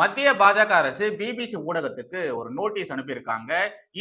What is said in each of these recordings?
மத்திய பாஜக அரசு பிபிசி ஊடகத்துக்கு ஒரு நோட்டீஸ் அனுப்பியிருக்காங்க.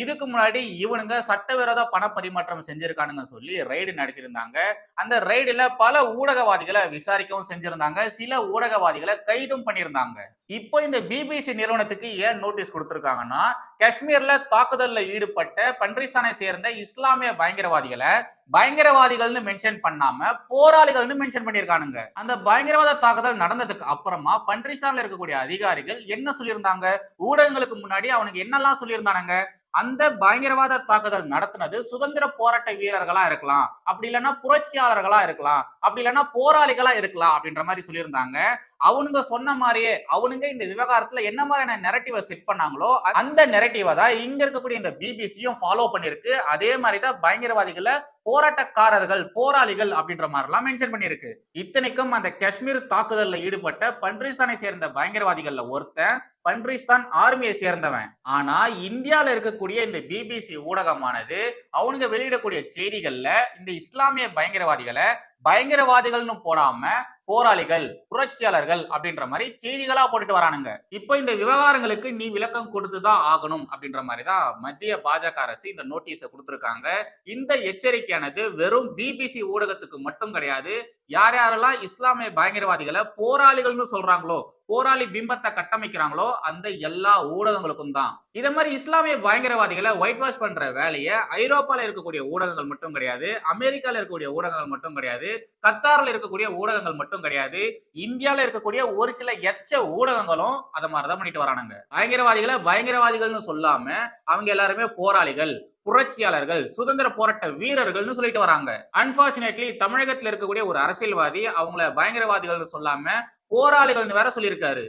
இதுக்கு முன்னாடி இவனுங்க சட்டவிரோத பண பரிமாற்றம் செஞ்சிருக்கானுங்க சொல்லி ரைடு நடத்தியிருந்தாங்க. அந்த ரைடுல பல ஊடகவாதிகளை விசாரிக்கவும் செஞ்சிருந்தாங்க. சில ஊடகவாதிகளை கைதும் பண்ணியிருந்தாங்க. இப்போ இந்த பிபிசி நிறுவனத்துக்கு ஏன் நோட்டீஸ் கொடுத்துருக்காங்கன்னா காஷ்மீர்ல தாக்குதல்ல ஈடுபட்ட பன்றிசானை சேர்ந்த இஸ்லாமிய பயங்கரவாதிகளை பயங்கரவாதிகள்னு மென்ஷன் பண்ணாம போராளிகள்னு மென்ஷன் பண்ணியிருக்கானுங்க. அந்த பயங்கரவாத தாக்குதல் நடந்ததுக்கு அப்புறமா பன்றிசார்ல இருக்கக்கூடிய அதிகாரிகள் என்ன சொல்லியிருந்தாங்க? ஊடகங்களுக்கு முன்னாடி அவனுக்கு என்னெல்லாம் சொல்லியிருந்தானுங்க? அந்த பயங்கரவாத தாக்குதல் நடத்தினது சுதந்திர போராட்ட வீரர்களா இருக்கலாம். அப்படி இல்லைன்னா புரட்சியாளர்களா இருக்கலாம். அப்படி இல்லைன்னா போராளிகளா இருக்கலாம் அப்படின்ற மாதிரி சொல்லியிருந்தாங்க. அவனுங்க சொன்ன மாதிரியே அவனுங்க இந்த விவகாரத்துல என்ன மாதிரியான நெரட்டிவை செட் பண்ணாங்களோ அந்த நெரட்டிவை தான் இங்க இருக்கக்கூடிய இந்த பிபிசியும் ஃபாலோ பண்ணிருக்கு அதே மாதிரி தான் பயங்கரவாதிகளை போராட்டக்காரர்கள் போராளிகள் அப்படின்ற மாதிரி எல்லாம் மென்ஷன் பண்ணிருக்கு இத்தனைக்கும் அந்த காஷ்மீர் தாக்குதல்ல ஈடுபட்ட பன்றிஸ்தானை சேர்ந்த பயங்கரவாதிகள்ல ஒருத்தன் பன்றிஸ்தான் ஆர்மியை சேர்ந்தவன். ஆனா இந்தியால இருக்கக்கூடிய இந்த பிபிசி ஊடகமானது அவனுங்க வெளியிடக்கூடிய செய்திகள்ல இந்த இஸ்லாமிய பயங்கரவாதிகளை பயங்கரவாதிகள்னு போடாம போராளிகள் புரட்சியாளர்கள் அப்படின்ற மாதிரி செய்திகளா போட்டுட்டு வரானுங்க. இப்போ இந்த விவகாரங்களுக்கு நீ விளக்கம் கொடுத்துதான் ஆகணும் அப்படின்ற மாதிரி தான் மத்திய பாஜக அரசு இந்த நோட்டீஸை கொடுத்திருக்காங்க. இந்த எச்சரிக்கையானது வெறும் பிபிசி ஊடகத்துக்கு மட்டும் கிடையாது யார் யாரெல்லாம் இஸ்லாமிய பயங்கரவாதிகளை போராளிகள்னு சொல்றாங்களோ போராளி பிம்பத்தை கட்டமைக்கிறாங்களோ அந்த எல்லா ஊடகங்களுக்கும் தான். இதே மாதிரி இஸ்லாமிய பயங்கரவாதிகளை ஒயிட் வாஷ் பண்ற வேலையை ஐரோப்பால இருக்கக்கூடிய ஊடகங்கள் மட்டும் கிடையாது அமெரிக்கால இருக்கக்கூடிய ஊடகங்கள் மட்டும் கிடையாது கத்தாரில் இருக்கக்கூடிய ஊடகங்கள் மட்டும் கிடையாது இந்தியால இருக்கக்கூடிய ஒரு சில எச்ச ஊடகங்களும் அதை மாதிரிதான் பண்ணிட்டு வரானுங்க. பயங்கரவாதிகளை பயங்கரவாதிகள்னு சொல்லாம அவங்க எல்லாருமே போராளிகள். புரட்சியாளர்கள் சுதந்திர போராட்ட வீரர்கள்னு சொல்லிட்டு வராங்க. அன்பார்ச்சுனேட்லி தமிழகத்துல இருக்கக்கூடிய ஒரு அரசியல்வாதி அவங்கள பயங்கரவாதிகள்னு சொல்லாம போராளிகள்னு வேற சொல்லியிருக்காரு.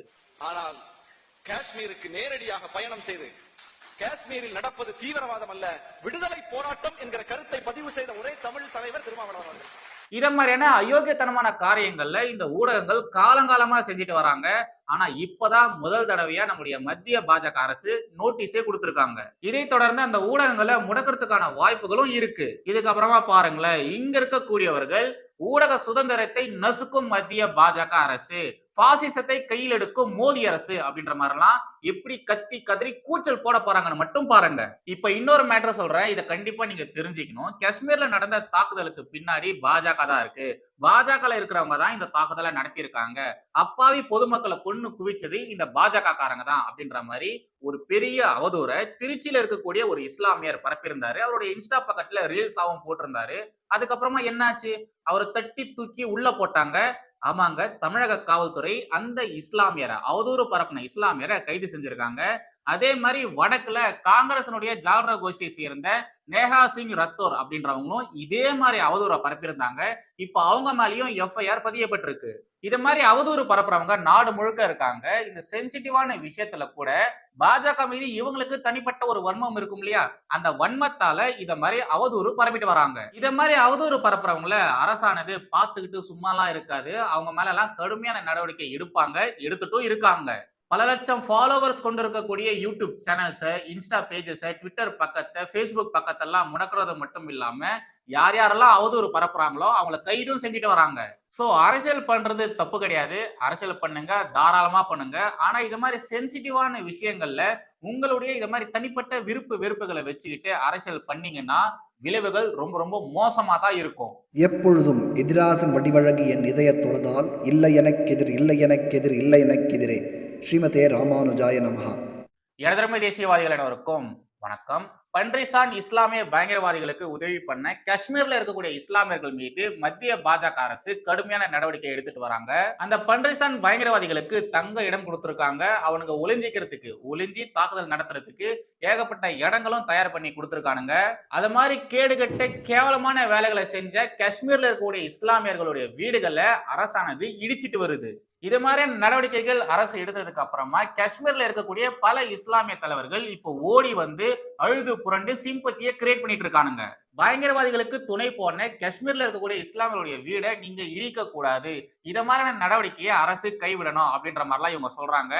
ஆனால் காஷ்மீருக்கு நேரடியாக பயணம் செய்து காஷ்மீரில் நடப்பது தீவிரவாதம் அல்ல விடுதலை போராட்டம் என்கிற கருத்தை பதிவு செய்த ஒரே தமிழ் தலைவர் திருமாவளவன் அவர்கள். இத மாதிரியான அயோக்கியத்தனமான காரியங்கள்ல இந்த ஊடகங்கள் காலங்காலமா செஞ்சுட்டு வராங்க. ஆனா இப்பதான் முதல் தடவையா நம்முடைய மத்திய பாஜக அரசு நோட்டீஸே கொடுத்திருக்காங்க. இதை தொடர்ந்து அந்த ஊடகங்களை முடக்கிறதுக்கான வாய்ப்புகளும் இருக்கு. இதுக்கப்புறமா பாருங்களேன் இங்க இருக்கக்கூடியவர்கள் ஊடக சுதந்திரத்தை நசுக்கும் மத்திய பாஜக அரசு பாசிசத்தை கையில் எடுக்கும் மோடி அரசு அப்படின்ற மாதிரிலாம் எப்படி கத்தி கதறி கூச்சல் போட போறாங்கன்னு மட்டும் பாருங்க. இப்ப இன்னொரு மேட்டர் சொல்றேன். இதை கண்டிப்பா நீங்க தெரிஞ்சுக்கணும். காஷ்மீர்ல நடந்த தாக்குதலுக்கு பின்னாடி பாஜக தான் இருக்கு. பாஜக இருக்கிறவங்க தான் இந்த தாக்குதலை நடத்தியிருக்காங்க. அப்பாவி பொதுமக்களை கொண்டு குவிச்சது இந்த பாஜக காரங்க தான் அப்படின்ற மாதிரி ஒரு பெரிய அவதூறை திருச்சியில இருக்கக்கூடிய ஒரு இஸ்லாமியர் பரப்பியிருந்தாரு. அவருடைய இன்ஸ்டா பக்கத்துல ரீல்ஸாவும் போட்டிருந்தாரு. அதுக்கப்புறமா என்னாச்சு? அவரை தட்டி தூக்கி உள்ள போட்டாங்க. ஆமாங்க தமிழக காவல்துறை அந்த இஸ்லாமியரை அவதூறு பரப்பின இஸ்லாமியரை கைது செஞ்சிருக்காங்க. அதே மாதிரி வடக்குல காங்கிரசனுடைய ஜால்ரா கோஷ்டியை சேர்ந்த நேஹா சிங் ரத்தோர் அப்படின்றவங்களும் இதே மாதிரி அவதூறை பரப்பியிருந்தாங்க. இப்ப அவங்க மேலேயும் எஃப்ஐஆர் பதியப்பட்டிருக்கு. இது மாதிரி அவதூறு பரப்புறவங்க நாடு முழுக்க இருக்காங்க. இந்த சென்சிட்டிவான விஷயத்துல கூட பாஜக மீது இவங்களுக்கு தனிப்பட்ட ஒரு வன்மம் இருக்கும் இல்லையா? அந்த வன்மத்தால இத மாதிரி அவதூறு பரப்பிட்டு வராங்க. இத மாதிரி அவதூறு பரப்புறவங்கள அரசானது பார்த்துக்கிட்டு சும்மாலாம் இருக்காது. அவங்க மேல எல்லாம் கடுமையான நடவடிக்கை எடுப்பாங்க எடுத்துட்டும் இருக்காங்க. பல லட்சம் ஃபாலோவர்ஸ் கொண்டிருக்கக்கூடிய யூடியூப் சேனல்ஸை இன்ஸ்டா பேஜஸை ட்விட்டர் பக்கத்தை ஃபேஸ்புக் பக்கத்தெல்லாம் முடக்கிறது மட்டும் இல்லாம யார் யாரெல்லாம் அவதூறு பரப்புறாங்களோ அவங்கள கைதும் செஞ்சுட்டு வராங்க. சோ அரசியல் பண்றது தப்பு கிடையாது. அரசியல் பண்ணுங்க தாராளமா பண்ணுங்க. ஆனா இது மாதிரி சென்சிட்டிவான விஷயங்கள்ல உங்களுடைய இது மாதிரி தனிப்பட்ட விருப்பு வெறுப்புகளை வச்சுக்கிட்டு அரசியல் பண்ணீங்கன்னா விளைவுகள் ரொம்ப ரொம்ப மோசமா தான் இருக்கும். எப்பொழுதும் எதிராசன் வடிவழகு என் இதயத் தொழுதால் இல்லை எனக்கெதிர் இல்லை எனக்கெதிர் இல்லை எனக்கெதிரே ஸ்ரீமதே ராமானுஜாய நமஹா. இடதுமை தேசியவாதிகள் அனைவருக்கும் வணக்கம். பன்றிசான் இஸ்லாமிய பயங்கரவாதிகளுக்கு உதவி பண்ண காஷ்மீர்ல இருக்கக்கூடிய இஸ்லாமியர்கள் மீது மத்திய பாஜக அரசு கடுமையான நடவடிக்கை எடுத்துட்டு வராங்க. அந்த பன்றிசான் பயங்கரவாதிகளுக்கு தங்க இடம் கொடுத்துருக்காங்க. அவனுங்க ஒளிஞ்சிக்கிறதுக்கு ஒளிஞ்சி தாக்குதல் நடத்துறதுக்கு ஏகப்பட்ட இடங்களும் தயார் பண்ணி கொடுத்துருக்கானுங்க. அது மாதிரி கேடுகட்ட கேவலமான வேலைகளை செஞ்ச காஷ்மீர்ல இருக்கக்கூடிய இஸ்லாமியர்களுடைய வீடுகளை அரசானது இடிச்சிட்டு வருது. இது மாதிரியான நடவடிக்கைகள் அரசு எடுத்ததுக்கு அப்புறமா காஷ்மீர்ல இருக்கக்கூடிய பல இஸ்லாமிய தலைவர்கள் இப்போ ஓடி வந்து அழுது புரண்டு சிம்பத்தியை கிரியேட் பண்ணிட்டு இருக்கானுங்க. பயங்கரவாதிகளுக்கு துணை போன காஷ்மீர்ல இருக்கக்கூடிய இஸ்லாமியர்களுடைய வீடை நீங்க இடிக்க கூடாது. இத மாதிரியான நடவடிக்கையை அரசு கைவிடணும் அப்படின்ற மாதிரிலாம் இவங்க சொல்றாங்க.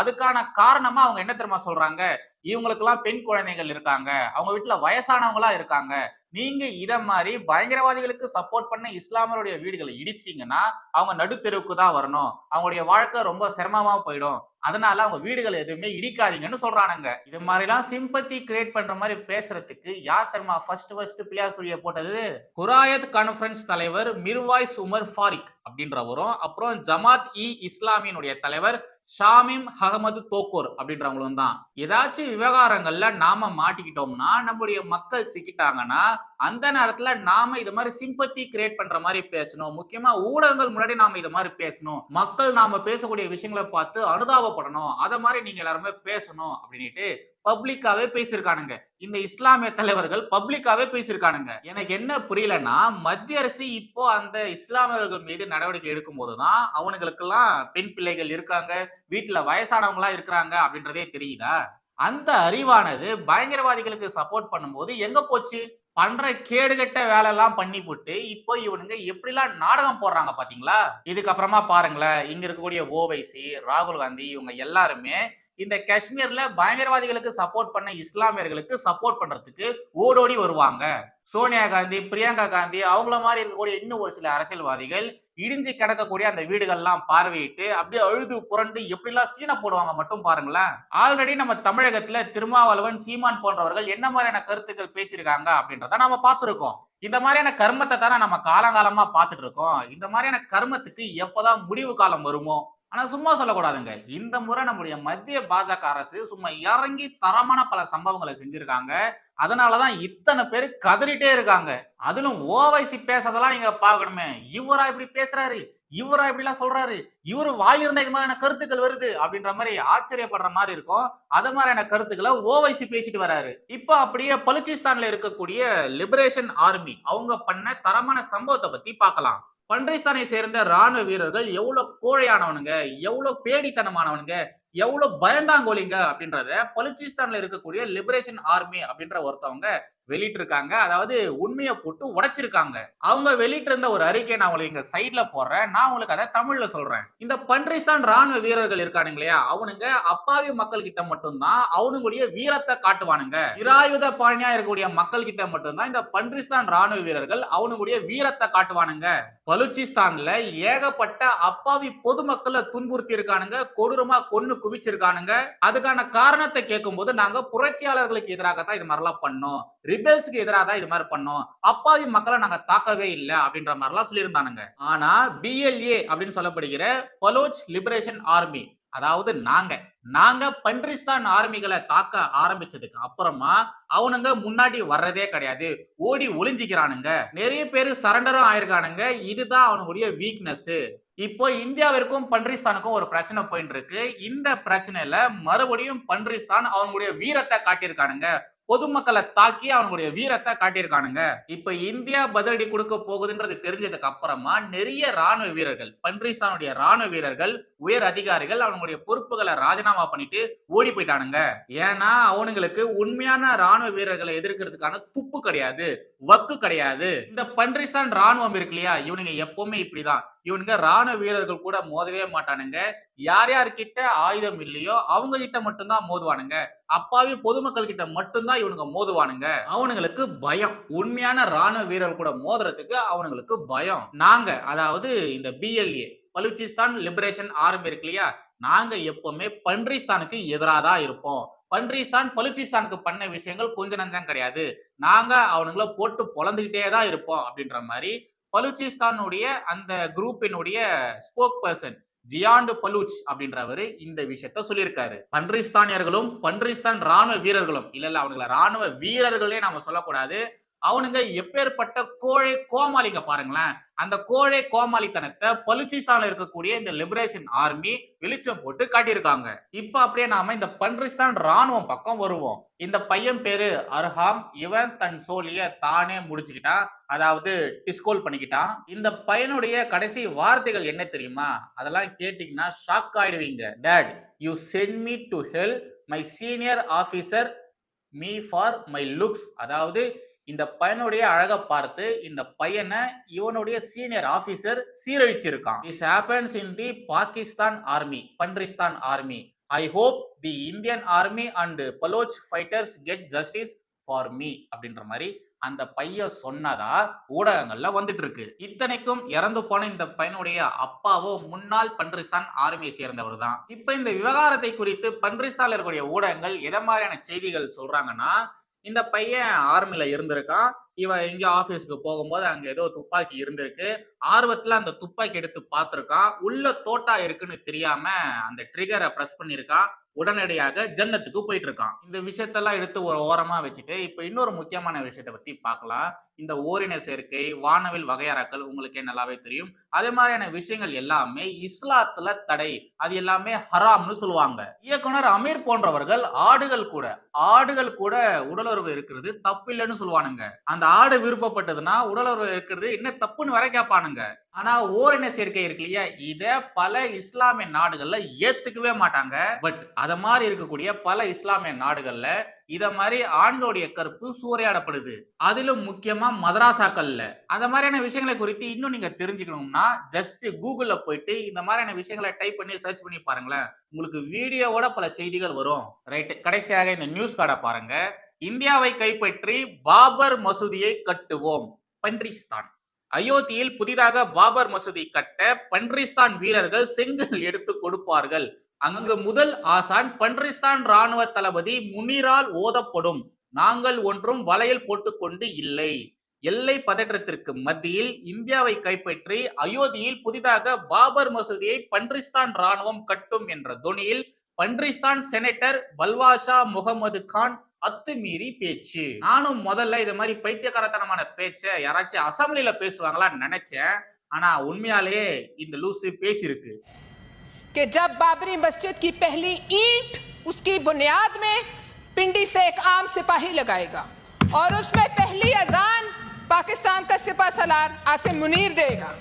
அதுக்கான காரணமா அவங்க என்ன தெரியுமா சொல்றாங்க? இவங்களுக்கெல்லாம் பெண் குழந்தைகள் இருக்காங்க. அவங்க வீட்டுல வயசானவங்களா இருக்காங்க. நீங்க இத மாதிரி பயங்கரவாதிகளுக்கு சப்போர்ட் பண்ண இஸ்லாமருடைய வீடுகளை இடிச்சீங்கன்னா அவங்க நடுத்தெருவுக்கு தான் வரணும். அவங்களுடைய வாழ்க்கை ரொம்ப சிரமமா போயிடும். அதனால அவங்க வீடுகள் எதுவுமே இடிக்காதீங்கன்னு சொல்றானுங்க. இது மாதிரிலாம் சிம்பத்தி கிரியேட் பண்ற மாதிரி பேசுறதுக்கு யார் தெரியுமா ஃபர்ஸ்ட் ஃபர்ஸ்ட் பிள்ளையார் சொல்லிய போட்டது? குராயத் கான்ஃபரன்ஸ் தலைவர் மிர்வாய்ஸ் உமர் ஃபாரிக் அப்படின்றவரும் அப்புறம் ஜமாத் இ இஸ்லாமியினுடைய தலைவர் ஷாமிம் அகமது தோக்கூர் அப்படின்றவங்களும் தான். ஏதாச்சும் விவகாரங்கள்ல நாம மாட்டிக்கிட்டோம்னா நம்முடைய மக்கள் சிக்கிட்டாங்கன்னா அந்த நேரத்துல நாம இது மாதிரி சிம்பத்தி கிரியேட் பண்ற மாதிரி பேசணும். முக்கியமா ஊடகங்கள் முன்னாடி நாம இது மாதிரி பேசணும். மக்கள் நாம பேசக்கூடிய விஷயங்களை பார்த்து அனுதாபப்படணும். அத மாதிரி நீங்க எல்லாருமே பேசணும் அப்படின்ட்டு பப்ளிக்காவே பேசியிருக்கானுங்க. இந்த இஸ்லாமிய தலைவர்கள் பப்ளிக்காவே பேசியிருக்கானுங்க. எனக்கு என்ன புரியலன்னா மத்திய அரசு இப்போ அந்த இஸ்லாமியர்கள் மீது நடவடிக்கை எடுக்கும் போதுதான் அவனுங்களுக்கெல்லாம் பெண் பிள்ளைகள் இருக்காங்க வீட்டுல வயசானவங்களா இருக்கிறாங்க அப்படின்றதே தெரியுதா? அந்த அறிவானது பயங்கரவாதிகளுக்கு சப்போர்ட் பண்ணும்போது எங்க போச்சு? பண்ற கேடுகட்ட வேலை எல்லாம் பண்ணி போட்டு இப்போ இவனுங்க எப்படிலாம் நாடகம் போடுறாங்க பாத்தீங்களா? இதுக்கப்புறமா பாருங்களேன் இங்க இருக்கக்கூடிய ஓவைசி ராகுல் காந்தி இவங்க எல்லாருமே இந்த காஷ்மீர்ல பயங்கரவாதிகளுக்கு சப்போர்ட் பண்ண இஸ்லாமியர்களுக்கு சப்போர்ட் பண்றதுக்கு ஓடோடி வருவாங்க. சோனியா காந்தி பிரியங்கா காந்தி அவங்கள மாதிரி இருக்கக்கூடிய இன்னும் ஒரு சில அரசியல்வாதிகள் இடிஞ்சு கிடக்கக்கூடிய அந்த வீடுகள்லாம் பார்வையிட்டு அப்படியே அழுது புரண்டு எப்படிலாம் சீனை போடுவாங்க மட்டும் பாருங்களேன். ஆல்ரெடி நம்ம தமிழகத்துல திருமாவளவன் சீமான் போன்றவர்கள் என்ன மாதிரியான கருத்துக்கள் பேசியிருக்காங்க அப்படின்றத நம்ம பார்த்துருக்கோம். இந்த மாதிரியான கர்மத்தை தானே நம்ம காலங்காலமா பார்த்துட்டு இருக்கோம். இந்த மாதிரியான கர்மத்துக்கு எப்பதான் முடிவு காலம் வருமோ ஆனா சும்மா சொல்லக்கூடாதுங்க. இந்த முறை நம்முடைய மத்திய பாஜக அரசு சும்மா இறங்கி தரமான பல சம்பவங்களை செஞ்சிருக்காங்க. அதனாலதான் இத்தனை பேர் கதறிட்டே இருக்காங்க. அதிலும் ஓவைசி பேசுறதெல்லாம் நீங்க பாக்கணுமே இவரா இப்படி பேசுறாரு? இவரா இப்படி எல்லாம் சொல்றாரு? இவரு வாயிருந்தா இது மாதிரியான கருத்துக்கள் வருது அப்படின்ற மாதிரி ஆச்சரியப்படுற மாதிரி இருக்கும். அது மாதிரியான கருத்துக்களை ஓவைசி பேசிட்டு வராரு. இப்போ அப்படியே பலுச்சிஸ்தான்ல இருக்கக்கூடிய லிபரேஷன் ஆர்மி அவங்க பண்ண தரமான சம்பவத்தை பத்தி பார்க்கலாம். பன்றிஸ்தானை சேர்ந்த ராணுவ வீரர்கள் எவ்வளவு கோழையானவனுங்க எவ்வளவு பேடித்தனமானவனுங்க எவ்வளவு பயந்தாங்கோலிங்க அப்படின்றத பலுச்சிஸ்தான்ல இருக்கக்கூடிய லிபரேஷன் ஆர்மி அப்படின்ற ஒருத்தவங்க வெளியிட்டிருக்காங்க. அதாவது உண்மையை போட்டு உடைச்சிருக்காங்க. அவங்க வெளியிட்டு இருந்த ஒரு அறிக்கை நான் உங்களுக்கு இங்க சைட்ல போடுறேன். நான் உங்களுக்கு அதை தமிழ்ல சொல்றேன். இந்த பன்றிஸ்தான் ராணுவ வீரர்கள் இருக்கானுங்க இல்லையா? அவனுங்க அப்பாவி மக்கள் கிட்ட மட்டும்தான் அவனுங்களுடைய வீரத்தை காட்டுவானுங்க. இராயுத பாணியா இருக்கக்கூடிய மக்கள் கிட்ட மட்டும்தான் இந்த பன்றிஸ்தான் ராணுவ வீரர்கள் அவனுங்களுடைய வீரத்தை காட்டுவானுங்க. பலுச்சிஸ்தான்ல ஏகப்பட்ட அப்பாவி பொதுமக்களை துன்புறுத்தி இருக்கானுங்க கொடூரமா கொன்னு குவிச்சிருக்கானுங்க. அதுக்கான காரணத்தை கேட்கும்போது நாங்க புரட்சியாளர்களுக்கு எதிராக தான் இது மாதிரிலாம் பண்ணோம். ரிபெல்ஸ்க்கு எதிராக தான் இது மாதிரி பண்ணோம். அப்பாவி மக்களை நாங்க தாக்கவே இல்லை அப்படின்ற மாதிரிலாம் சொல்லியிருந்தானுங்க. ஆனா பிஎல்ஏ அப்படின்னு சொல்லப்படுகிற பலோச் லிபரேஷன் ஆர்மி அதாவது நாங்க நாங்க பன்றிஸ்தான் ஆர்மிகளை தாக்க ஆரம்பிச்சதுக்கு அப்புறமா அவனுங்க முன்னாடி வர்றதே கிடையாது. ஓடி ஒளிஞ்சிக்கிறானுங்க. நிறைய பேர் சரண்டரும் ஆயிருக்கானுங்க. இதுதான் அவனுடைய வீக்னஸ் இப்போ இந்தியாவிற்கும் பன்றிஸ்தானுக்கும் ஒரு பிரச்சனை போயிட்டு இருக்கு இந்த பிரச்சனையில மறுபடியும் பன்றிஸ்தான் அவனுடைய வீரத்தை காட்டியிருக்கானுங்க. பொதுமக்களை தாக்கி அவனுடைய வீரத்தை காட்டியிருக்கானுங்க. இப்ப இந்தியா பதிலடி கொடுக்க போகுதுன்றது தெரிஞ்சதுக்கு அப்புறமா நிறைய ராணுவ வீரர்கள் பன்றிஸ்தானுடைய ராணுவ வீரர்கள் உயர் அதிகாரிகள் அவனுடைய பொறுப்புகளை ராஜினாமா பண்ணிட்டு ஓடி போயிட்டானுங்க. ஏன்னா அவனுங்களுக்கு உண்மையான ராணுவ வீரர்களை எதிர்க்கிறதுக்கான துப்பு கிடையாது வக்கு கிடையாது. இந்த பன்றிஸ்தான் ராணுவம் இருக்கு இல்லையா? இவனுங்க எப்பவுமே இப்படிதான். இவனுங்க ராணுவ வீரர்கள் கூட மோதவே மாட்டானுங்க. யார் யார்கிட்ட ஆயுதம் இல்லையோ அவங்க கிட்ட மட்டும்தான் மோதுவானுங்க. அப்பாவி பொதுமக்கள் கிட்ட மட்டும்தான் இவனுங்க மோதுவானுங்க. அவனுங்களுக்கு பயம். உண்மையான ராணுவ வீரர்கள் கூட மோதுறதுக்கு அவனுங்களுக்கு பயம். நாங்க அதாவது இந்த பிஎல்ஏ பலுச்சிஸ்தான் லிபரேஷன் ஆர்மி இருக்கு இல்லையா? நாங்க எப்பவுமே பன்றிஸ்தானுக்கு எதிராக தான் இருப்போம். பன்றிஸ்தான் பலுச்சிஸ்தானுக்கு பண்ண விஷயங்கள் கொஞ்ச நஞ்சம் கிடையாது. நாங்க அவனுங்கள போட்டு பொழந்துகிட்டே தான் இருப்போம் அப்படின்ற மாதிரி பலூச்சிஸ்தானுடைய அந்த குரூப்பினுடைய ஸ்போக் பர்சன் ஜியாண்டு பலூச் அப்படின்றவரு இந்த விஷயத்த சொல்லியிருக்காரு. பன்றிஸ்தானியர்களும் பன்றிஸ்தான் ராணுவ வீரர்களும். இல்ல இல்ல அவனுங்கள ராணுவ வீரர்களே நாம சொல்லக்கூடாது. அவனுங்க எப்பேற்பட்ட கோழை கோமாளிங்க பாருங்களேன். அந்த கோழை கோமாளித்தனத்தை பலுச்சிஸ்தான்ல இருக்கக்கூடிய இந்த லிபரேஷன் ஆர்மி வெளிச்சம் போட்டு காட்டியிருக்காங்க. இப்ப அப்படியே நாம இந்த பன்றிஸ்தான் ராணுவம் பக்கம் வருவோம். இந்த பையன் பேரு அர்ஹாம். இவன் தன் சோழிய தானே முடிச்சுக்கிட்டான். அதாவது டிஸ்கோல் பண்ணிக்கிட்டான். இந்த பையனுடைய கடைசி வார்த்தைகள் என்ன தெரியுமா? அதெல்லாம் கேட்டீங்கன்னா ஷாக் ஆயிடுவீங்க. That you sent me to hell my senior officer me for my looks அதாவது இந்த பையனுடைய அழகை பார்த்து இந்த பையனை இவனுடைய senior officer சீரழிச்சிருக்கான். This happens in the Pakistan army பன்றிஸ்தான் army I hope the Indian army and Baloch fighters get justice for me அப்படின்ற மாதிரி அந்த பையன் சொன்னதா ஊடகங்கள்ல வந்துட்டு இருக்கு இத்தனைக்கும் இறந்து போன இந்த பையனுடைய அப்பாவோ முன்னாள் பன்றிஸ்தான் ஆர்மியை சேர்ந்தவர் தான் இப்ப இந்த விவகாரத்தை குறித்து பன்றிஸ்தான் இருக்கக்கூடிய ஊடகங்கள் எதை மாதிரியான செய்திகள் சொல்றாங்கன்னா இந்த பையன் ஆர்மில இருந்திருக்கான். இவன் எங்க ஆபீஸ்க்கு போகும்போது அங்க ஏதோ துப்பாக்கி இருந்திருக்கு. ஆர்வத்துல அந்த துப்பாக்கி எடுத்து பார்த்திருக்கான். உள்ள தோட்டா இருக்குன்னு தெரியாம அந்த ட்ரிகரை பிரஸ் பண்ணிருக்கான் உடனடியாக ஜன்னத்துக்கு போயிட்டு இருக்கான். இந்த விஷயத்தெல்லாம் எடுத்து ஒரு ஓரமா வச்சுட்டு இப்ப இன்னொரு முக்கியமான விஷயத்த பத்தி பார்க்கலாம். இந்த ஓரின சேர்க்கை வானவில் வகையறாக்கள் உங்களுக்கே நல்லாவே தெரியும். அதே மாதிரியான விஷயங்கள் எல்லாமே இஸ்லாத்துல தடை. அது எல்லாமே ஹராம்னு சொல்லுவாங்க. இயக்குனர் அமீர் போன்றவர்கள் ஆடுகள் கூட ஆடுகள் கூட உடலுறவு இருக்கிறது தப்பு இல்லைன்னு சொல்லுவானுங்க. அந்த ஆடு விருப்பப்பட்டதுன்னா உடலுறவு இருக்கிறது என்ன தப்புன்னு வரை கேட்பானுங்க. ஆனா ஓரின சேர்க்கை இருக்கு இல்லையா? இத பல இஸ்லாமிய நாடுகள்ல ஏத்துக்கவே மாட்டாங்க. பட் அத மாதிரி இருக்கக்கூடிய பல இஸ்லாமிய நாடுகள்ல இத மாதிரி ஆண்களுடைய கருப்பு சூறையாடப்படுது. அதிலும் முக்கியமா மதராசாக்கள்ல. அந்த மாதிரியான விஷயங்களை குறித்து இன்னும் நீங்க தெரிஞ்சுக்கணும்னா ஜஸ்ட் கூகுள்ல போயிட்டு இந்த மாதிரியான விஷயங்களை டைப் பண்ணி சர்ச் பண்ணி பாருங்களேன். உங்களுக்கு வீடியோவோட பல செய்திகள் வரும். ரைட் கடைசியாக இந்த நியூஸ் கார்டை பாருங்க. இந்தியாவை கைப்பற்றி பாபர் மசூதியை கட்டுவோம். பன்றிஸ்தான். அயோத்தியில் புதிதாக பாபர் மசூதி கட்ட பன்றிஸ்தான் வீரர்கள் செங்கல் எடுத்து கொடுப்பார்கள். அங்கு முதல் ஆசான் பன்றிஸ்தான் ராணுவ தளபதி முனிரால் ஓதப்படும். நாங்கள் ஒன்றும் வலையில் போட்டுக்கொண்டு இல்லை. எல்லை பதற்றத்திற்கு மத்தியில் இந்தியாவை கைப்பற்றி அயோத்தியில் புதிதாக பாபர் மசூதியை பன்றிஸ்தான் ராணுவம் கட்டும் என்ற தொனியில் பன்றிஸ்தான் செனட்டர் பல்வாஷா முகமது கான் அத்துமீறி பேச்சு. நானும் முதல்ல இது மாதிரி பைத்தியகாரத்தனமான பேச்ச யாராச்சும் அசம்பிளில பேசுவாங்களான்னு நினைச்சேன். ஆனா உண்மையாலேயே இந்த லூசு பேசியிருக்கு. कि जब बाबरी मस्जिद की पहली ईंट उसकी बुनियाद में पिंडी से एक आम सिपाही लगाएगा और उसमें पहली अजान पाकिस्तान का सिपा सलार आसिम मुनीर देगा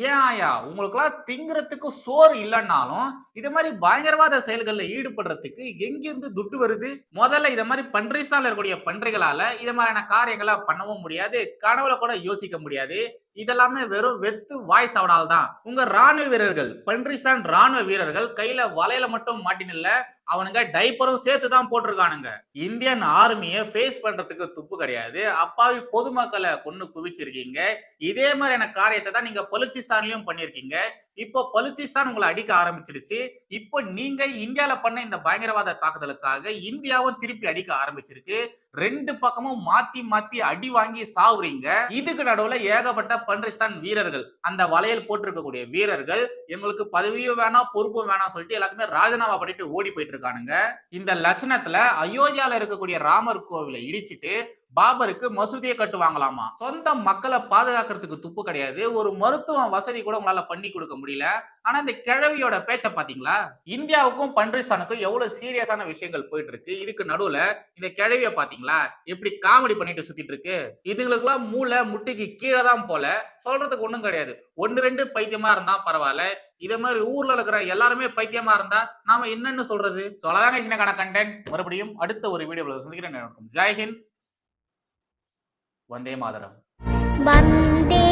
ஏன் ஆயா உங்களுக்கெல்லாம் திங்கிறதுக்கு சோறு இல்லைன்னாலும் இது மாதிரி பயங்கரவாத செயல்கள்ல ஈடுபடுறதுக்கு எங்கிருந்து துட்டு வருது முதல்ல இத மாதிரி பன்றிஸ்தான்ல இருக்கக்கூடிய பன்றிகளால இது மாதிரியான காரியங்களை பண்ணவும் முடியாது கனவுல கூட யோசிக்க முடியாது இதெல்லாமே வெறும் வெத்து வாய்ஸ் சவடால் தான். உங்க ராணுவ வீரர்கள் பன்றிஸ்தான் ராணுவ வீரர்கள் கையில வலையில மட்டும் மாட்டினில்ல அவனுங்க டைப்பரும் சேர்த்து தான் போட்டிருக்கானுங்க. இந்தியன் ஆர்மியை ஃபேஸ் பண்றதுக்கு துப்பு கிடையாது. அப்பாவி பொதுமக்களை கொண்டு குவிச்சிருக்கீங்க. இதே மாதிரியான காரியத்தை தான் நீங்க பலுச்சிஸ்தான்லயும் பண்ணிருக்கீங்க. இப்போ பலுச்சிஸ்தான் உங்களை அடிக்க ஆரம்பிச்சிடுச்சு இப்போ நீங்க இந்தியாவில பண்ண இந்த பயங்கரவாத தாக்குதலுக்காக இந்தியாவும் திருப்பி அடிக்க ஆரம்பிச்சிருக்கு. ரெண்டு பக்கமும் மாத்தி மாத்தி அடி வாங்கி சாவுறீங்க. இதுக்கு நடுவுல ஏகப்பட்ட பன்றிஸ்தான் வீரர்கள் அந்த வலையில் போட்டிருக்கக்கூடிய வீரர்கள் எங்களுக்கு பதவியும் வேணாம் பொறுப்பும் வேணாம் சொல்லிட்டு எல்லாத்துமே ராஜினாமா பண்ணிட்டு ஓடி போயிட்டு இருக்கானுங்க. இந்த லட்சணத்துல அயோத்தியால இருக்கக்கூடிய ராமர் கோவிலை இடிச்சிட்டு பாபருக்கு மசூதியை கட்டுவாங்களாமா? சொந்த மக்களை பாதுகாக்கிறதுக்கு துப்பு கிடையாது. ஒரு மருத்துவ வசதி கூட உங்களால பண்ணி கொடுக்க முடியல. ஆனா இந்த கிழவியோட பேச்ச பாத்தீங்களா? இந்தியாவுக்கும் பன்றிஸ்தானுக்கும் எவ்வளவு சீரியஸான விஷயங்கள் போயிட்டு இருக்கு இதுக்கு நடுவுல இந்த கிழவிய பாத்தீங்களா? எப்படி காமெடி பண்ணிட்டு சுத்திட்டு இருக்கு இதுங்களுக்குலாம் மூளை முட்டிக்கு கீழே தான் போல. சொல்றதுக்கு ஒண்ணும் கிடையாது. ஒன்னு ரெண்டு பைத்தியமா இருந்தா பரவாயில்ல. இதே மாதிரி ஊர்ல இருக்கிற எல்லாருமே பைத்தியமா இருந்தா நாம என்னன்னு சொல்றது? சொல்லதாங்க சின்ன கண்டென்ட் மறுபடியும் அடுத்த ஒரு வீடியோவில் சந்திக்கிறேன். ஜெய்ஹிந்த் வந்தே மாதரம். வந்தே